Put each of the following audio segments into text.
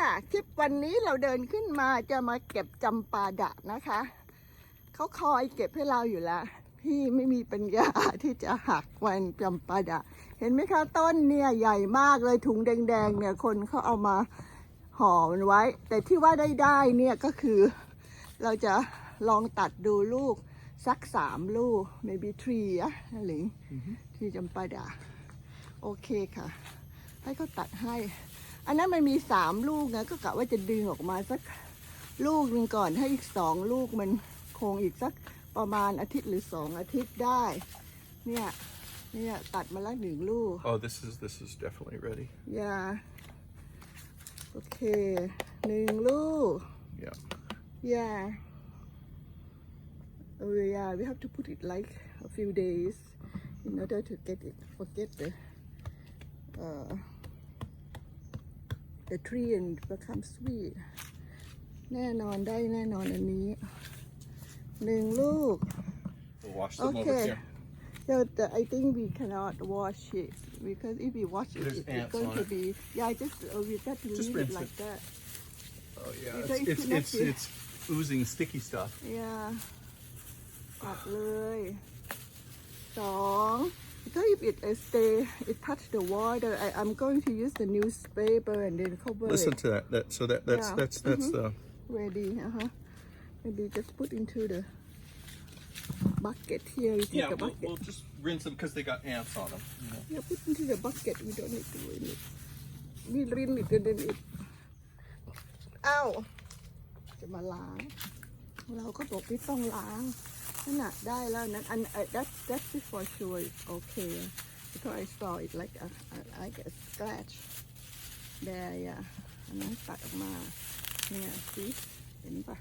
ค่ะคลิปวันนี้เราเดินขึ้นมาจะมาเก็บจำปาดะนะคะ เขาคอยเก็บให้เราอยู่แล้ว พี่ไม่มีปัญญาที่จะหักวันจำปาดะ เห็นไหมคะต้นเนี่ยใหญ่มากเลยถุงแดง ๆเนี่ยคนเขาเอามาห่อมันไว้ แต่ที่ว่าได้ได้เนี่ยก็คือเราจะลองตัดดูลูกสักสามลูก maybe three อะหรือที่จำปาดะ โอเคค่ะให้เขาตัดให้อันนั้นมันมีสามลูกนะก็กะว่าจะดึงออกมาสักลูกหนึ่งก่อนให้อีกสองลูกมันคงอีกสักประมาณอาทิตย์หรือสองอาทิตย์ได้เนี่ยเนี่ยตัดมาแล้วหนึ่งลูก Oh this is this is definitely ready yeah โอเคหนึ่งลูก Yeah yeah oh yeah we have to put it like a few days in order to get it forget the uh, the tree and become sweet แน่นอนได้แน่นอนอันนี้หนึ่งลูก We'll Okay. So the, I think we cannot wash it because if we wash it, it's going on to be yeah. Just oh, we got to Just leave it like it. that. Oh yeah, it's- it's- it's it's- oozing sticky stuff. Yeah, อย่าตัดเลยสอง after if it uh, stay, it touch the water, I, I'm going to use the newspaper and then cover Listen it. to that. That so that that's Yeah. that's that's mm-hmm. the Ready, uh-huh. Maybe just put into the bucket here. You take yeah. a We'll, we'll just rinse them because they got ants on them. Yeah, put into the bucket. We don't need to rinse it. We rinse it and then it. อ้าวจะมาล้างเราก็บอกไม่ต้องล้าง uh, that that's before for sure okay because I saw it like a, a like a scratch there yeah อันนั้นตัดออกมาเนี่ยสิเห็นปะ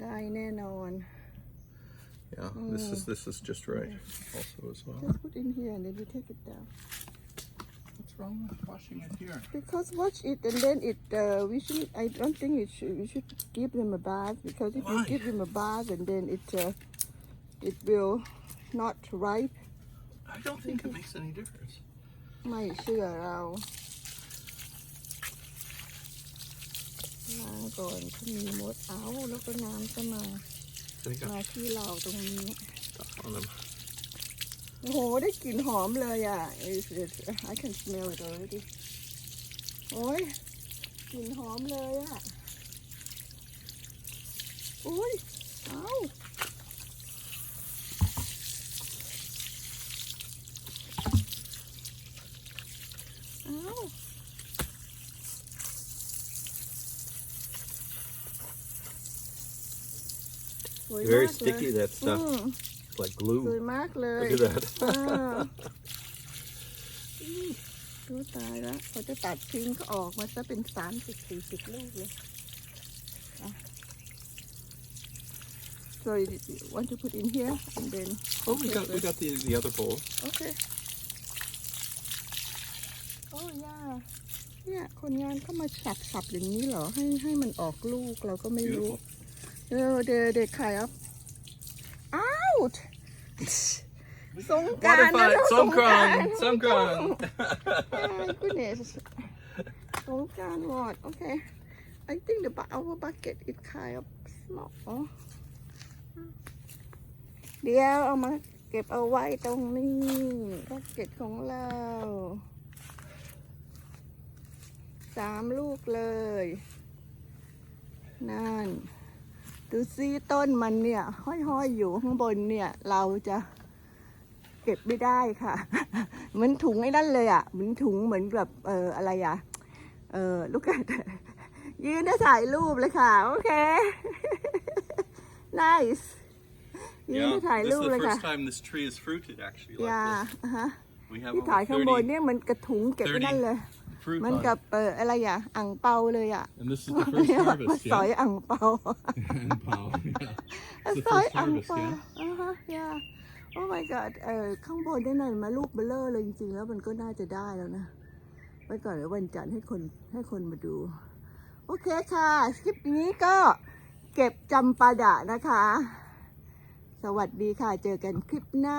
ได้แน่นอน Yeah, this is mm. this is just right also as well. Just put in here and then you take it down wrong with washing it here? Because wash it and then it, uh, we should, I don't think it should, we should give them a bath because if Why? you give them a bath and then it, uh, it will not ripe. I don't think it makes any difference. My sugar ไม่เชื่อเราล้างก่อนถ้ามีมดเอาแล้วก็น้ำจะมามาที่เราตรงนี้โอ้โหได้กลิ่นหอมเลยอ่ะ it's, i t I can smell it already โอ้ยกลิ่นหอมเลยอ่ะโอ้ยเอาเอาวอมาก Very sticky that stuff. It's like glue. มากเลย Look at that. อ่าดูตายแล้วเขาจะตัดทิ้งก็ออกมาจะเป็นสามสิบสี่สิบลูกเลยอ่ะ so you you want to put in here and then Oh, we got we got the the other bowl. okay oh yeah เนี่ยคนงานก็มาสับสับอย่างนี้เหรอให้ให้มันออกลูกเราก็ไม่รู้ Beautiful. เออ they they kind of ดสงกรารนะสงก w a t e r สงกราร s o กูเนสสงกรารวอดโอเค I think the bu- our bucket is kind of small เดี๋ยวเอามา เก็บเอาไว้ตรงนี้ bucket ของเราสามลูกเลยนั่นดูซีต้นมันเนี่ยห้อยๆอยู่ข้างบนเนี่ยเราจะเก็บไม่ได้ค่ะเหมือนถุงไอ้นั่นเลยอ่ะเหมือนถุงเหมือนแบบเอออะไรอ่ะเออลูกกดยืนได้ถ่ายรูปเลยค่ะโอเค nice ยืนได้ถ่ายรูปเลยค่ะ yeah ที่ถ่ายข้างบนเนี่ยมันกระถุงเก็บไม่นั่นเลย fruit มันกับเอออะไรอ่ะอ่างเปาเลยอ่ะมเียาสอยอ่างเปาสอยซอยาอังเปา y อ่ฮะ yeah oh my god เออข้างบนได้หน่อยมาลูกเบลเลอร์เลยจริงๆแล้วมันก็น่าจะได้แล้วนะไว้ก่อนเดีววันจันทร์ให้คนให้คนมาดู โอเคค่ะ คลิปนี้ก็เก็บจำปาดะนะคะ สวัสดีค่ะเจอกันคลิปหน้า